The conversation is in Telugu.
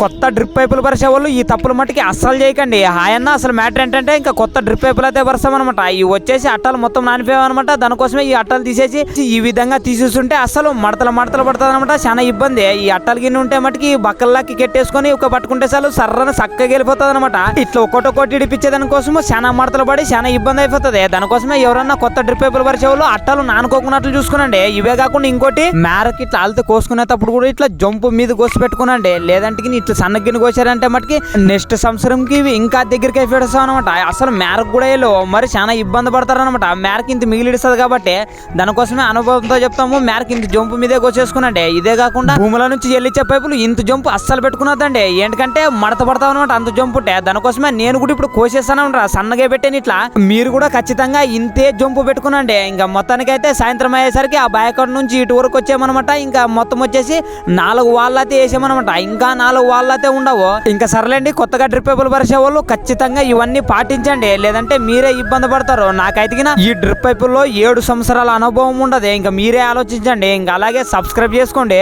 కొత్త డ్రిప్ పైపులు పరిచే వాళ్ళు ఈ తప్పులు మట్టుకి అస్సలు చేయకండి. హాయన్న అసలు మ్యాటర్ ఏంటంటే ఇంకా కొత్త డ్రిప్ పైపులు అయితే పరుస్తామన్నమాట ఇవి వచ్చేసి అట్టలు మొత్తం నానిపోయామన్నమాట దానికోసమే ఈ అట్టలు తీసేసి ఈ విధంగా తీసేస్తుంటే అసలు మడతలు మడతలు పడుతుంది అనమాట చాలా ఇబ్బంది. ఈ అట్టలు గిన్నె ఉంటే మటుకి బక్కల్లాకి కెట్టేసుకొని ఒక పట్టుకుంటే చాలు సర్రన చక్కగా వెళ్ళిపోతుంది అనమాట ఇట్లా ఒక్కొక్క ఒకటి ఇడిపించే దానికోసము చాలా మడతలు పడి చాలా ఇబ్బంది అయిపోతుంది. దానికోసమే ఎవరన్నా కొత్త డ్రిప్ పైపులు పరిచే వాళ్ళు నానుకోకున్నట్లు చూసుకునండి. ఇవే కాకుండా ఇంకోటి మేరకి ఇట్లా అల్తే కోసుకునేటప్పుడు కూడా ఇట్లా జంపు మీద కోసి పెట్టుకునండి. లేదంటే ఇట్లా సన్నగిని కోసారంటే మటుకి నెక్స్ట్ సంవత్సరంకి ఇంకా దగ్గరికి అయిపోతాం అనమాట అసలు మేరకు కూడా వెళ్ళవు మరి చాలా ఇబ్బంది పడతారు అనమాట మేరకు ఇంత మిగిలిస్తుంది కాబట్టి దానికోసమే అనుభవంతో చెప్తాము. మేరకు ఇంత జంపు మీదే కోసేసుకునండి. ఇదే కాకుండా భూముల నుంచి చెల్లించే పైపులు ఇంత జంపు అస్సలు పెట్టుకున్నదండి ఏంటంటే మడత పడతాం అనమాట అంత జంపు ఉంటే. దానికోసమే నేను కూడా ఇప్పుడు కోసేస్తాను అనమాట సన్నగా పెట్టాను ఇట్లా మీరు కూడా ఖచ్చితంగా ఇంతే జంపు పెట్టుకునండి. ఇంకా మొత్తానికి అయితే సాయంత్రం అయ్యేసరికి ఆ బాయకాడ నుంచి ఇటు వరకు వచ్చామనమాట ఇంకా మొత్తం వచ్చేసి నాలుగు వాళ్ళ అయితే వేసామనమాట ఇంకా నాలుగు వాళ్ళ అయితే ఉండవు. ఇంకా సర్లేండి కొత్తగా డ్రిప్ పైపులు పరిచే వాళ్ళు ఖచ్చితంగా ఇవన్నీ పాటించండి. లేదంటే మీరే ఇబ్బంది పడతారు. నాకైతే ఈ డ్రిప్ పైపుల్లో ఏడు సంవత్సరాల అనుభవం ఉండదు. ఇంకా మీరే ఆలోచించండి. ఇంకా అలాగే సబ్స్క్రైబ్ చేసుకోండి.